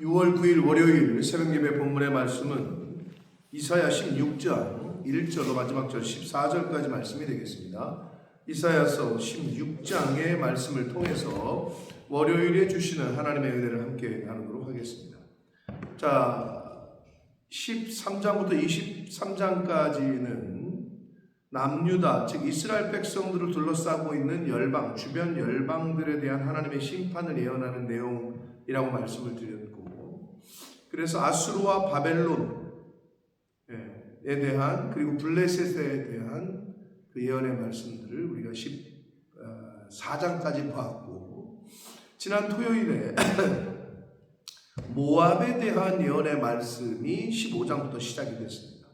6월 9일 월요일 새벽 예배 본문의 말씀은 이사야 16장 1절로 마지막 절 14절까지 말씀이 되겠습니다. 이사야서 16장의 말씀을 통해서 월요일에 주시는 하나님의 은혜를 함께 나누도록 하겠습니다. 자, 13장부터 23장까지는 남유다 즉 이스라엘 백성들을 둘러싸고 있는 열방 주변 열방들에 대한 하나님의 심판을 예언하는 내용이라고 말씀을 드렸고 그래서 아수르와 바벨론에 대한 그리고 블레셋에 대한 그 예언의 말씀들을 우리가 14장까지 보았고 지난 토요일에 모압에 대한 예언의 말씀이 15장부터 시작이 됐습니다.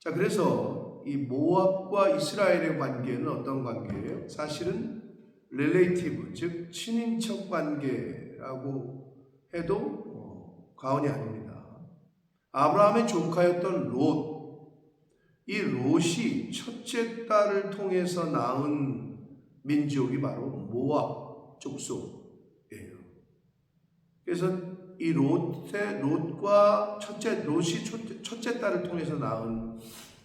자, 그래서 이 모압과 이스라엘의 관계는 어떤 관계예요? 사실은 릴레이티브, 즉 친인척 관계라고 해도 어, 과언이 아닙니다. 아브라함의 조카였던 롯, 이 롯이 첫째 딸을 통해서 낳은 민족이 바로 모압 족속이에요. 그래서 이 롯의 롯과 첫째 롯이 첫째, 첫째 딸을 통해서 낳은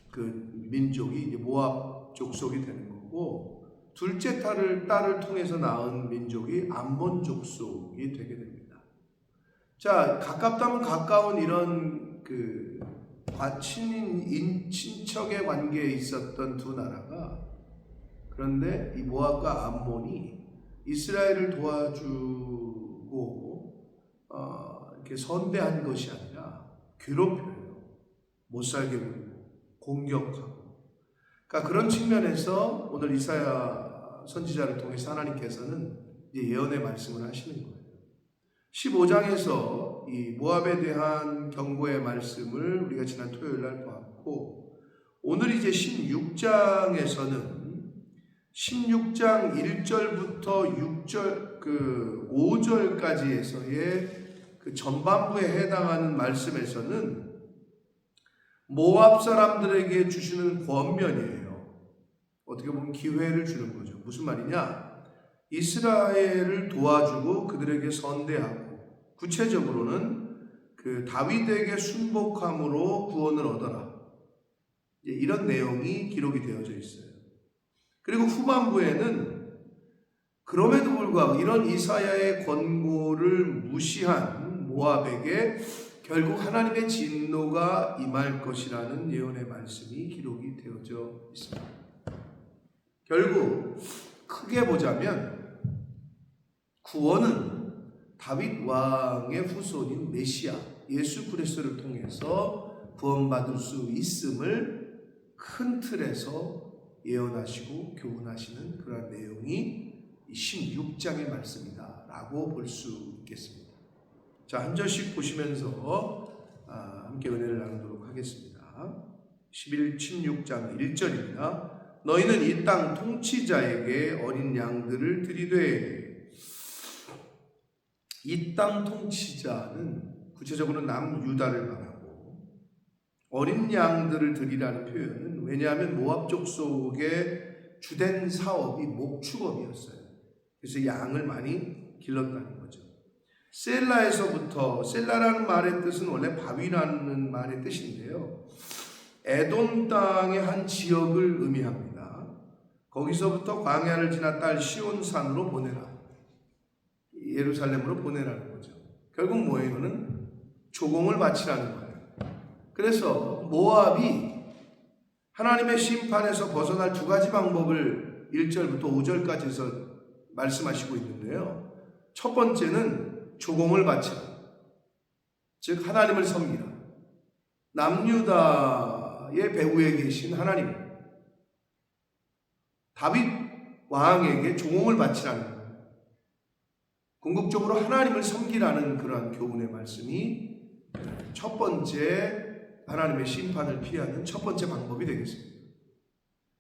그 민족이 모압 족속이 되는 거고 둘째 딸을 딸을 통해서 낳은 민족이 암몬 족속이 되게 됩니다. 자 가깝다면 가까운 이런 그 과친인 친척의 관계에 있었던 두 나라가 그런데 이 모압과 암몬이 이스라엘을 도와주고 어, 이렇게 선대한 것이 아니라 괴롭혀요. 못 살게 굴고 공격하고. 그러니까 그런 측면에서 오늘 이사야 선지자를 통해서 하나님께서는 예언의 말씀을 하시는 거예요. 15장에서 이 모압에 대한 경고의 말씀을 우리가 지난 토요일 날 보았고 오늘 이제 16장에서는 16장 1절부터 6절 그 5절까지에서의 그 전반부에 해당하는 말씀에서는 모압 사람들에게 주시는 권면이에요. 어떻게 보면 기회를 주는 거죠. 무슨 말이냐? 이스라엘을 도와주고 그들에게 선대하고 구체적으로는 그 다윗에게 순복함으로 구원을 얻어라. 이런 내용이 기록이 되어져 있어요. 그리고 후반부에는 그럼에도 불구하고 이런 이사야의 권고를 무시한 모압에게 결국 하나님의 진노가 임할 것이라는 예언의 말씀이 기록이 되어져 있습니다. 결국 크게 보자면 구원은 다윗 왕의 후손인 메시아 예수 그리스도를 통해서 구원받을 수 있음을 큰 틀에서 예언하시고 교훈하시는 그런 내용이 16장의 말씀이다라고 볼 수 있겠습니다. 자, 한 절씩 보시면서 아, 함께 은혜를 나누도록 하겠습니다. 11, 16장 1절입니다. 너희는 이 땅 통치자에게 어린 양들을 드리되 이 땅 통치자는 구체적으로 남유다를 말하고 어린 양들을 드리라는 표현은 왜냐하면 모압 족 속의 주된 사업이 목축업이었어요. 그래서 양을 많이 길렀다는 거죠. 셀라에서부터 셀라라는 말의 뜻은 원래 바위라는 말의 뜻인데요. 에돔 땅의 한 지역을 의미합니다. 거기서부터 광야를 지나 딸 시온산으로 보내라. 예루살렘으로 보내라는 거죠. 결국 뭐예요는 조공을 바치라는 거예요. 그래서 모압이 하나님의 심판에서 벗어날 두 가지 방법을 1절부터 5절까지 해서 말씀하시고 있는데요. 첫 번째는 조공을 바치라. 즉, 하나님을 섬기라. 남유다의 배후에 계신 하나님, 다윗 왕에게 조공을 바치라는. 궁극적으로 하나님을 섬기라는 그러한 교훈의 말씀이 첫 번째 하나님의 심판을 피하는 첫 번째 방법이 되겠습니다.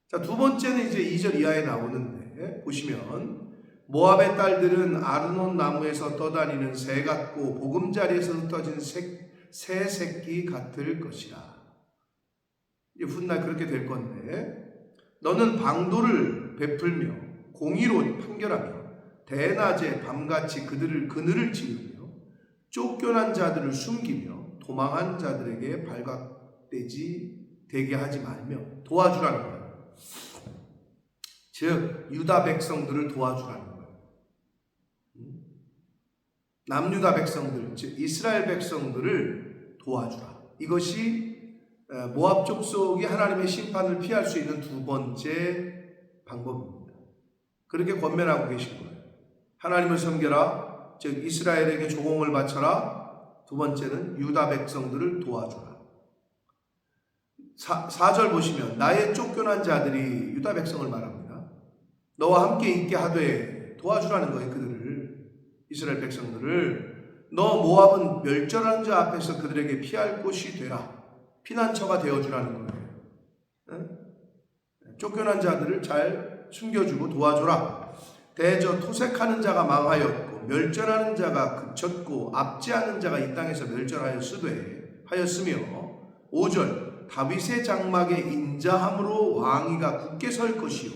자, 두 번째는 이제 2절 이하에 나오는데, 보시면, 모압의 딸들은 아르논 나무에서 떠다니는 새 같고 보금자리에서 흩어진 새, 새 새끼 같을 것이라. 이제 훗날 그렇게 될 건데 너는 방도를 베풀며 공의로 판결하며 대낮에 밤같이 그들을 그늘을 지으며 쫓겨난 자들을 숨기며 도망한 자들에게 발각되지 되게 하지 말며 도와주라는 거예요. 즉 유다 백성들을 도와주라는 거예요. 음? 남유다 백성들, 즉 이스라엘 백성들을 도와주라. 이것이 에, 모압 족속이 하나님의 심판을 피할 수 있는 두 번째 방법입니다. 그렇게 권면하고 계신 거예요. 하나님을 섬겨라. 즉 이스라엘에게 조공을 바쳐라. 두 번째는 유다 백성들을 도와주라. 사, 4절 보시면 나의 쫓겨난 자들이 유다 백성을 말합니다. 너와 함께 있게 하되 도와주라는 거예요. 그들을 이스라엘 백성들을 너 모압은 멸절한 자 앞에서 그들에게 피할 곳이 되라. 피난처가 되어주라는 거예요. 응? 쫓겨난 자들을 잘 숨겨주고 도와줘라. 대저 토색하는 자가 망하였고 멸절하는 자가 그쳤고 압제하는 자가 이 땅에서 멸절하였으되 하였으며 5절 다윗의 장막에 인자함으로 왕위가 굳게 설 것이요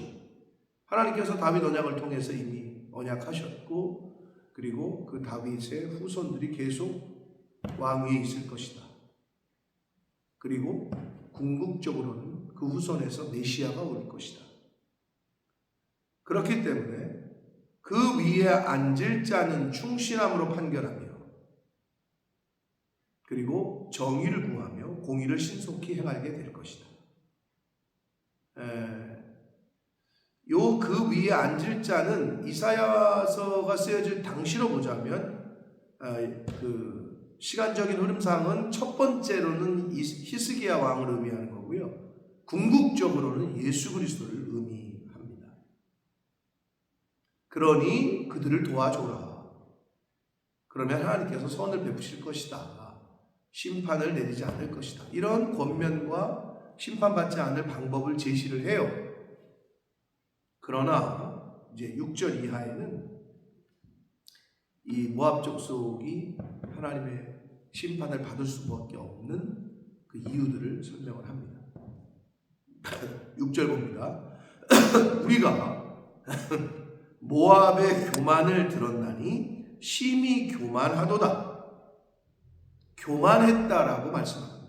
하나님께서 다윗 언약을 통해서 이미 언약하셨고 그리고 그 다윗의 후손들이 계속 왕위에 있을 것이다. 그리고 궁극적으로는 그 후손에서 메시아가 올 것이다. 그렇기 때문에 그 위에 앉을 자는 충신함으로 판결하며 그리고 정의를 구하며 공의를 신속히 행하게 될 것이다. 요 그 위에 앉을 자는 이사야서가 쓰여질 당시로 보자면 에, 그 시간적인 흐름상은 첫 번째로는 이- 히스기야 왕을 의미하는 거고요. 궁극적으로는 예수 그리스도를 의미합니다. 그러니 그들을 도와줘라. 그러면 하나님께서 선을 베푸실 것이다. 심판을 내리지 않을 것이다. 이런 권면과 심판받지 않을 방법을 제시를 해요. 그러나 이제 6절 이하에는 이 모압 족속이 하나님의 심판을 받을 수밖에 없는 그 이유들을 설명을 합니다. 6절 봅니다. 우리가 모압의 교만을 들었나니 심히 교만하도다. 교만했다라고 말씀합니다.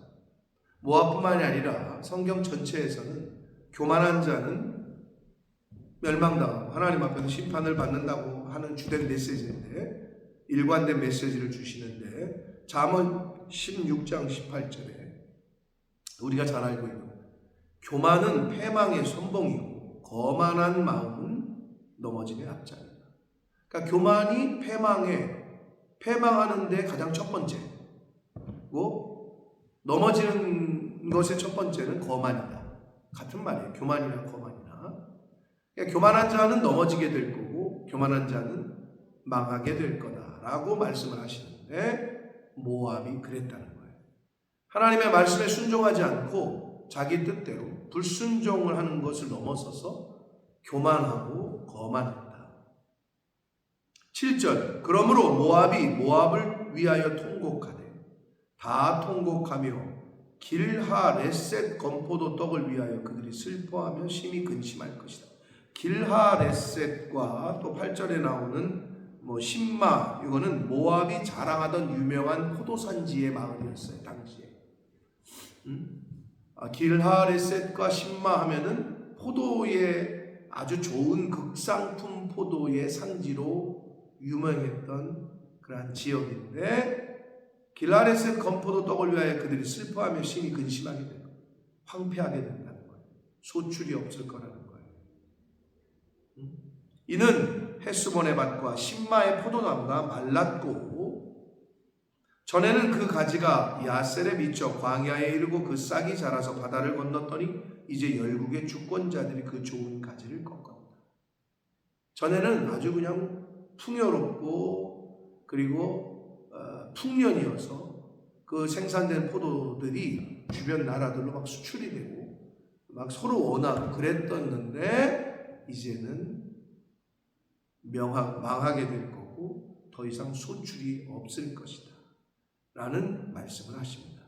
모압뿐만이 아니라 성경 전체에서는 교만한 자는 멸망당하고 하나님 앞에서 심판을 받는다고 하는 주된 메시지인데 일관된 메시지를 주시는데 잠언 16장 18절에 우리가 잘 알고 있는 교만은 패망의 선봉이고 거만한 마음은 넘어짐의 앞장이다. 그러니까 교만이 패망에 패망하는데 가장 첫 번째고 넘어지는 것의 첫 번째는 거만이다. 같은 말이에요. 교만이나 거만이나. 그러니까 교만한 자는 넘어지게 될 거고 교만한 자는 망하게 될 거다라고 말씀을 하시는데 모압이 그랬다는 거예요. 하나님의 말씀에 순종하지 않고 자기 뜻대로 불순종을 하는 것을 넘어서서 교만하고 거만했다. 7절 그러므로 모압이 모압을 위하여 통곡하되 다 통곡하며 길하 레셋 건포도 떡을 위하여 그들이 슬퍼하며 심히 근심할 것이다. 길하 레셋과 또 8절에 나오는 뭐 신마 이거는 모압이 자랑하던 유명한 포도산지의 마을이었어요 당시에. 음? 아, 길하 레셋과 신마 하면은 포도의 아주 좋은 극상품 포도의 산지로 유명했던 그러한 지역인데 길라레셋 건포도 떡을 위하여 그들이 슬퍼하며 심히 근심하게 되고 황폐하게 된다는 거예요. 소출이 없을 거라는 거예요. 음? 이는 헤스본의 밭과 신마의 포도나무가 말랐고 전에는 그 가지가 야셀에 미쳐 광야에 이르고 그 싹이 자라서 바다를 건넜더니 이제 열국의 주권자들이 그 좋은 가지를 꺾었다. 전에는 아주 그냥 풍요롭고 그리고 어, 풍년이어서 그 생산된 포도들이 주변 나라들로 막 수출이 되고 막 서로 원하고 그랬었는데 이제는 명하, 망하게 될 거고 더 이상 소출이 없을 것이다. 라는 말씀을 하십니다.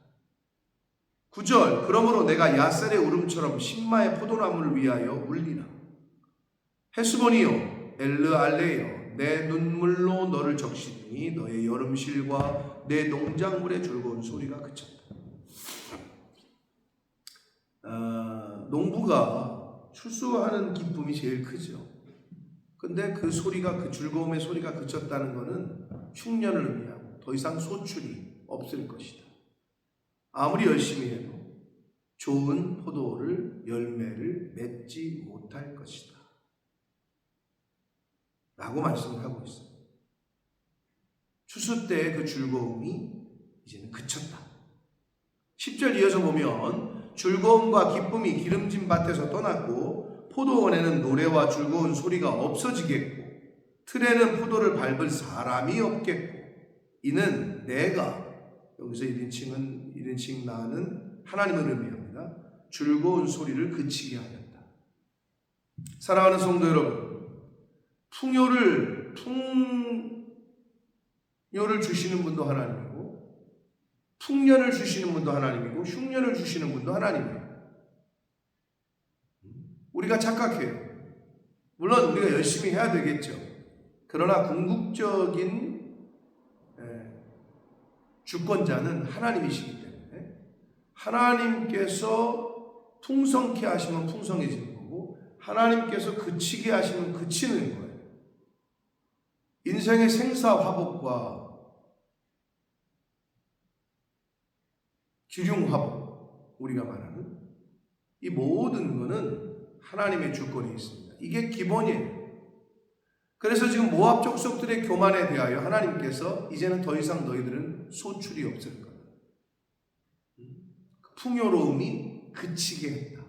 9절 그러므로 내가 야셀의 울음처럼 신마의 포도나무를 위하여 울리라. 헤스본이요 엘르알레여 내 눈물로 너를 적시니 너의 여름실과 내 농작물의 즐거운 소리가 그쳤다. 아, 농부가 출수하는 기쁨이 제일 크죠. 근데 그 소리가 그 즐거움의 소리가 그쳤다는 것은 흉년을 의미하고 더 이상 소출이 없을 것이다. 아무리 열심히 해도 좋은 포도를 열매를 맺지 못할 것이다. 라고 말씀을 하고 있어요. 추수 때의 그 즐거움이 이제는 그쳤다. 10절 이어서 보면 즐거움과 기쁨이 기름진 밭에서 떠났고 포도원에는 노래와 즐거운 소리가 없어지겠고 틀에는 포도를 밟을 사람이 없겠고 이는 내가 여기서 1인칭은 1인칭 나는 하나님을 의미합니다. 즐거운 소리를 그치게 하였다. 사랑하는 성도 여러분, 풍요를 풍요를 주시는 분도 하나님이고 풍년을 주시는 분도 하나님이고 흉년을 주시는 분도 하나님이에요. 우리가 착각해요. 물론 우리가 열심히 해야 되겠죠. 그러나 궁극적인 예, 주권자는 하나님이시기 때문에 하나님께서 풍성케 하시면 풍성해지는 거고 하나님께서 그치게 하시면 그치는 거예요. 인생의 생사 화복과 기륭 화복 우리가 말하는 이 모든 것은 하나님의 주권이 있습니다. 이게 기본이에요. 그래서 지금 모압 족속들의 교만에 대하여 하나님께서 이제는 더 이상 너희들은 소출이 없을 거다. 그 풍요로움이 그치게 했다.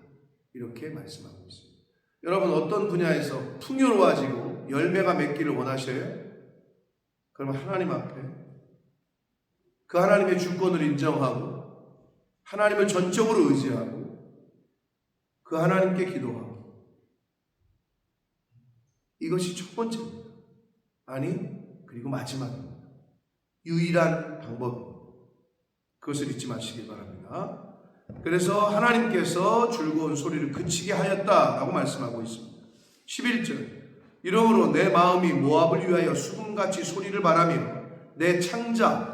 이렇게 말씀하고 있습니다. 여러분 어떤 분야에서 풍요로워지고 열매가 맺기를 원하셔요? 그러면 하나님 앞에 그 하나님의 주권을 인정하고 하나님을 전적으로 의지하고 그 하나님께 기도하고 이것이 첫 번째입니다. 아니 그리고 마지막입니다. 유일한 방법입니다. 그것을 잊지 마시기 바랍니다. 그래서 하나님께서 즐거운 소리를 그치게 하였다라고 말씀하고 있습니다. 11절 이러므로 내 마음이 모압을 위하여 수금같이 소리를 바라며 내 창자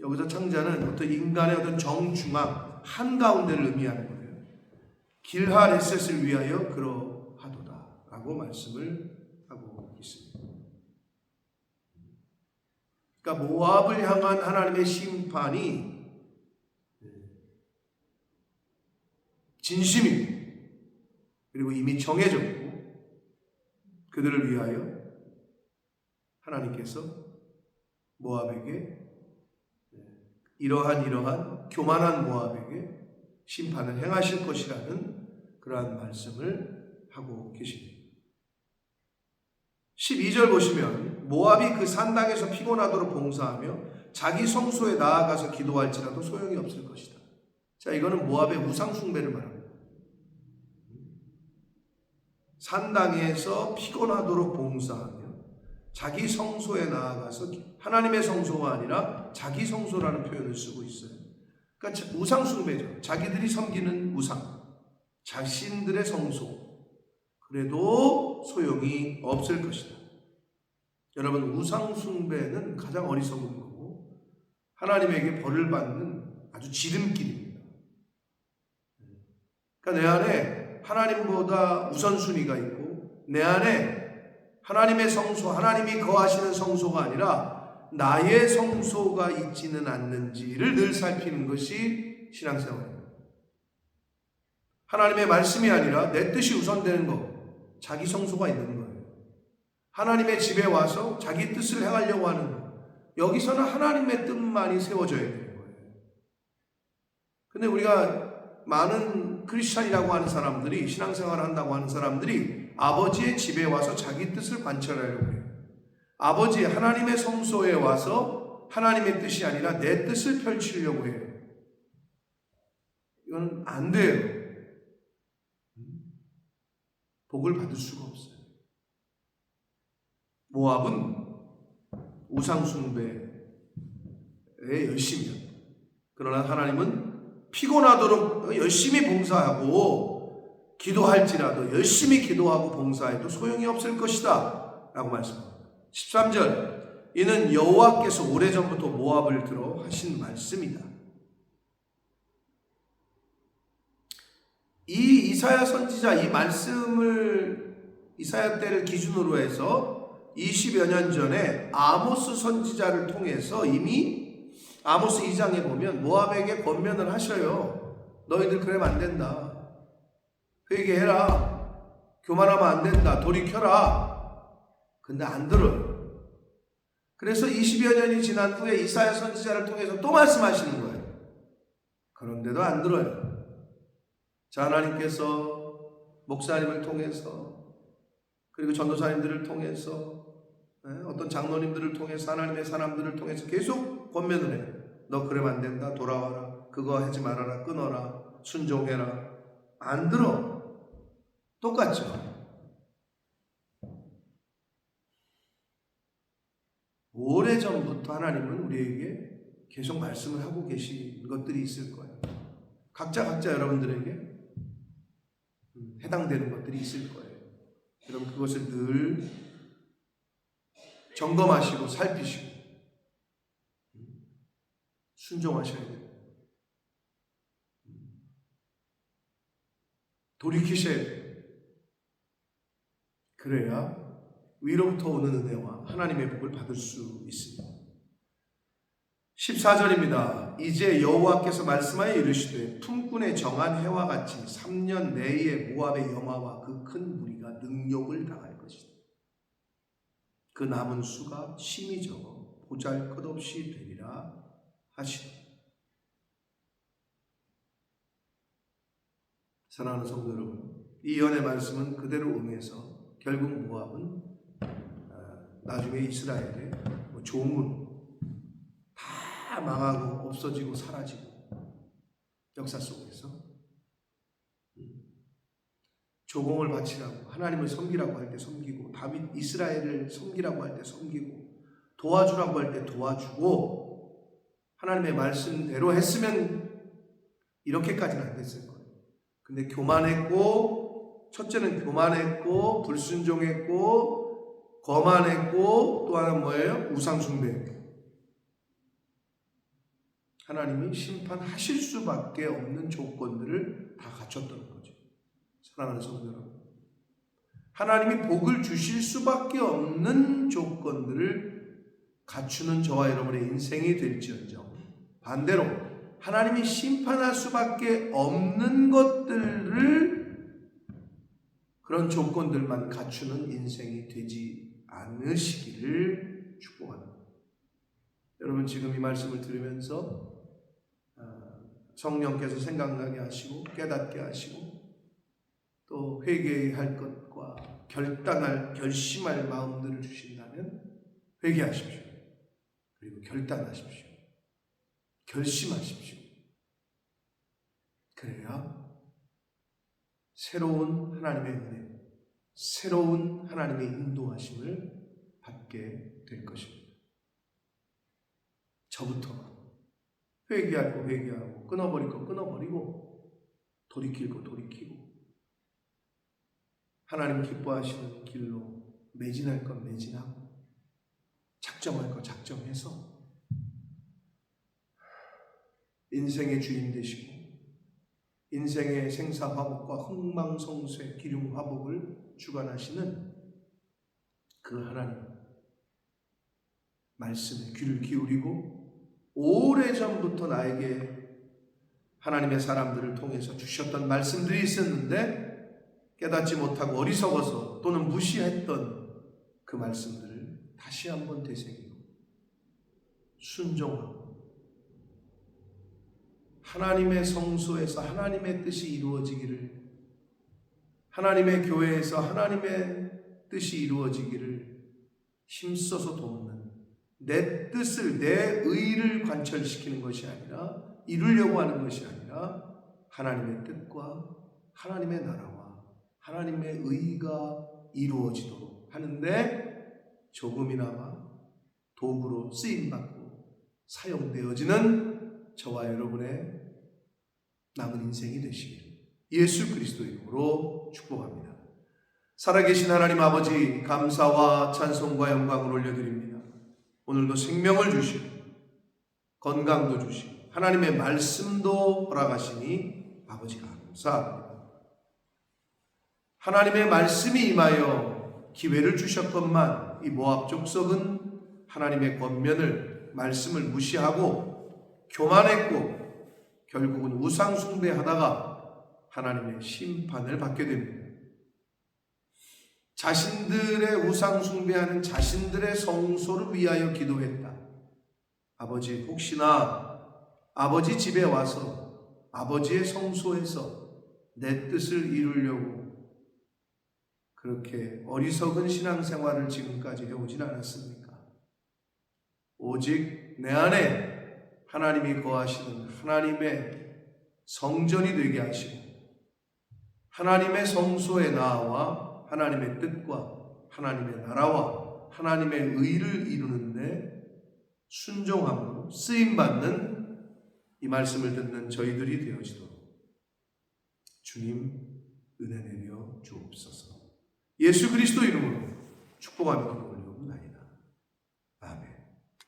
여기서 창자는 어떤 인간의 어떤 정중앙 한가운데를 의미하는 거예요. 길하 레셋을 위하여 그러하도다 라고 말씀을 하고 있습니다. 그러니까 모압을 향한 하나님의 심판이 진심입니다. 그리고 이미 정해졌고 그들을 위하여 하나님께서 모압에게 이러한 이러한 교만한 모압에게 심판을 행하실 것이라는 그러한 말씀을 하고 계십니다. 12절 보시면 모압이 그 산당에서 피곤하도록 봉사하며 자기 성소에 나아가서 기도할지라도 소용이 없을 것이다. 자, 이거는 모압의 우상 숭배를 말합니다. 산당에서 피곤하도록 봉사하며 자기 성소에 나아가서 하나님의 성소가 아니라 자기 성소라는 표현을 쓰고 있어요. 그러니까 우상 숭배죠. 자기들이 섬기는 우상, 자신들의 성소. 그래도 소용이 없을 것이다. 여러분 우상 숭배는 가장 어리석은 거고 하나님에게 벌을 받는 아주 지름길입니다. 그러니까 내 안에 하나님보다 우선순위가 있고 내 안에 하나님의 성소, 하나님이 거하시는 성소가 아니라 나의 성소가 있지는 않는지를 늘 살피는 것이 신앙생활입니다. 하나님의 말씀이 아니라 내 뜻이 우선되는 것, 자기 성소가 있는 거예요. 하나님의 집에 와서 자기 뜻을 행하려고 하는 것. 여기서는 하나님의 뜻만이 세워져야 되는 거예요. 근데 우리가 많은 크리스찬이라고 하는 사람들이 신앙생활을 한다고 하는 사람들이 아버지의 집에 와서 자기 뜻을 관철하려고 해요. 아버지 하나님의 성소에 와서 하나님의 뜻이 아니라 내 뜻을 펼치려고 해요. 이건 안 돼요. 복을 받을 수가 없어요. 모압은 우상숭배에 합니다. 그러나 하나님은 피곤하도록 열심히 봉사하고 기도할지라도 열심히 기도하고 봉사해도 소용이 없을 것이다. 라고 말씀합니다. 13절. 이는 여호와께서 오래전부터 모압을 들어 하신 말씀이다. 이 이사야 선지자 이 말씀을 이사야 때를 기준으로 해서 20여 년 전에 아모스 선지자를 통해서 이미 아모스 2장에 보면 모압에게 권면을 하셔요. 너희들 그러면 안 된다. 회개해라. 교만하면 안 된다. 돌이켜라. 근데 안 들어요. 그래서 20여 년이 지난 후에 이사야 선지자를 통해서 또 말씀하시는 거예요. 그런데도 안 들어요. 자, 하나님께서 목사님을 통해서 그리고 전도사님들을 통해서 예, 어떤 장로님들을 통해서 하나님의 사람들을 통해서 계속 권면을 해요. 너 그러면 안 된다. 돌아와라. 그거 하지 말아라. 끊어라. 순종해라. 안 들어. 똑같죠. 오래전부터 하나님은 우리에게 계속 말씀을 하고 계신 것들이 있을 거예요. 각자 각자 여러분들에게 음, 해당되는 것들이 있을 거예요. 여러분 그것을 늘 점검하시고 살피시고 음, 순종하셔야 돼요. 음, 돌이키셔야 돼요. 그래야 위로부터 오는 은혜와 하나님의 복을 받을 수 있습니다. 14절입니다. 이제 여호와께서 말씀하여 이르시되 품꾼의 정한 해와 같이 3년 내에 모압의 영화와 그 큰 무리가 능욕을 것이다. 그 남은 수가 심히 적어 보잘 것 없이 되리라 하시다. 사랑하는 성도 여러분, 이 연의 말씀은 그대로 응해서 결국 모압은 아, 나중에 이스라엘의 뭐 조문 다 망하고 없어지고 사라지고 역사 속에서 음, 조공을 바치라고 하나님을 섬기라고 할 때 섬기고 다윗 이스라엘을 섬기라고 할 때 섬기고 도와주라고 할 때 도와주고 하나님의 말씀대로 했으면 이렇게까지는 안 됐을 거예요. 근데 교만했고 첫째는 교만했고 불순종했고 거만했고 또 하나 뭐예요? 우상 숭배했고 하나님이 심판하실 수밖에 없는 조건들을 다 갖췄던 거죠. 사랑하는 성도 여러분. 하나님이 복을 주실 수밖에 없는 조건들을 갖추는 저와 여러분의 인생이 될지언정 반대로 하나님이 심판할 수밖에 없는 것들을 그런 조건들만 갖추는 인생이 되지 않으시기를 축복합니다. 여러분 지금 이 말씀을 들으면서 아, 성령께서 생각나게 하시고 깨닫게 하시고 또 회개할 것과 결단할 결심할 마음들을 주신다면 회개하십시오. 그리고 결단하십시오. 결심하십시오. 그래야 새로운 하나님의 은혜, 새로운 하나님의 인도하심을 받게 될 것입니다. 저부터 회개할 거 회개하고 끊어버릴 거 끊어버리고 돌이킬 거 돌이키고 하나님 기뻐하시는 길로 매진할 건 매진하고 작정할 거 작정해서 인생의 주인 되시고 인생의 생사화복과 흥망성쇠 기륭화복을 주관하시는 그 하나님. 말씀에 귀를 기울이고 오래전부터 나에게 하나님의 사람들을 통해서 주셨던 말씀들이 있었는데 깨닫지 못하고 어리석어서 또는 무시했던 그 말씀들을 다시 한번 되새기고 순종하고 하나님의 성소에서 하나님의 뜻이 이루어지기를 하나님의 교회에서 하나님의 뜻이 이루어지기를 힘써서 돕는 내 뜻을 내 의를 관철시키는 것이 아니라 이루려고 하는 것이 아니라 하나님의 뜻과 하나님의 나라와 하나님의 의가 이루어지도록 하는데 조금이나마 도구로 쓰임 받고 사용되어지는 저와 여러분의 남은 인생이 되시기를 예수 그리스도 이름으로 축복합니다. 살아계신 하나님 아버지 감사와 찬송과 영광을 올려드립니다. 오늘도 생명을 주시고 건강도 주시고 하나님의 말씀도 허락하시니 아버지가 감사합니다. 하나님의 말씀이 임하여 기회를 주셨건만 이 모압 족속은 하나님의 권면을 말씀을 무시하고 교만했고 결국은 우상 숭배하다가 하나님의 심판을 받게 됩니다. 자신들의 우상 숭배하는 자신들의 성소를 위하여 기도했다. 아버지 혹시나 아버지 집에 와서 아버지의 성소에서 내 뜻을 이루려고 그렇게 어리석은 신앙생활을 지금까지 해오진 않았습니까? 오직 내 안에 하나님이 거하시는 하나님의 성전이 되게 하시고 하나님의 성소에 나와 하나님의 뜻과 하나님의 나라와 하나님의 의를 이루는데 순종함으로 쓰임 받는 이 말씀을 듣는 저희들이 되어지도록 주님 은혜 내려 주옵소서. 예수 그리스도 이름으로 축복합니다.